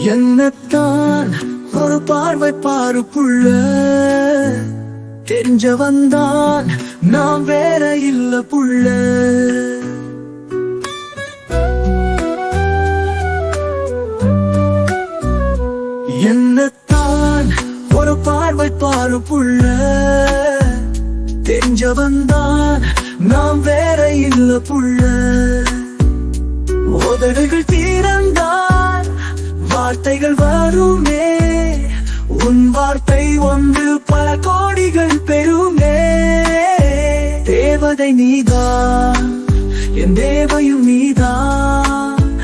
என்னத்தான் ஒரு பார்வை பாருக்குள்ள தெரிஞ்ச வந்தான் நாம் வேற இல்ல புள்ள. என்னத்தான் ஒரு பார்வை பாருக்குள்ள தெரிஞ்ச வந்தான் நாம் வேற இல்ல புள்ள. உதடுகள் வார்த்தைகள் வருமே. உன் வார்த்தை ஒன்று பல கோடிகள் பெறுமே. தேவதை நீதான் என் தேவையும் நீதான்.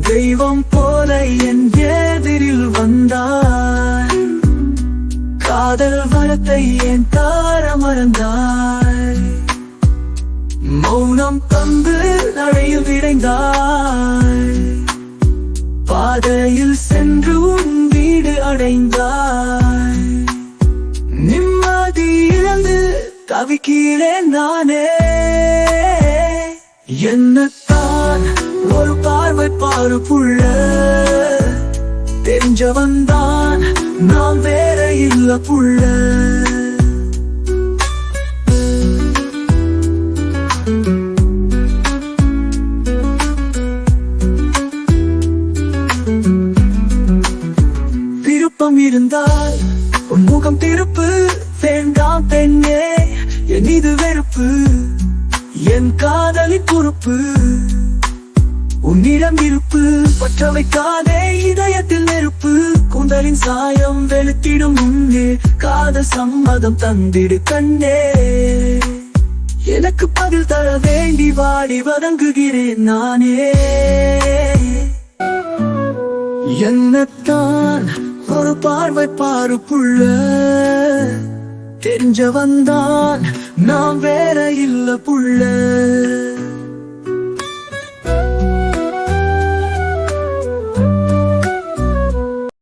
தெய்வம் போல என் எதிரில் வந்தாய் காதல் வரத்தை என் தார மறந்தாய். மௌனம் தந்து நடையில் விடைந்தாய் பாதையில் அடைந்தாய் நிம்மதி இழந்து தவிக்கிறேன் நானே. என்னத்தான் ஒரு பார்வை பாரு புள்ள தெரிஞ்சவன் தான் நான் வேற இல்ல புள்ள. விருப்பம் இருந்தால் உன் முகம் திருப்பு. வேண்டாம் பெண்ணே என் இது வெறுப்பு. என் காதலி பொறுப்பு உன்னிடம் இருப்பு. பற்ற வைக்காதே இதயத்தில் நெருப்பு கூந்தலின் சாயம் வெளுத்திடும் முன்னே காத சம்மதம் தந்திடு கண்ணே. எனக்கு பதில் தர வேண்டி வாடி வதங்குகிறேன் நானே. என்னத்தான் ஒரு பார்வை பாரு புள்ள வந்தான் நாம் நான் வேற இல்ல புள்ள.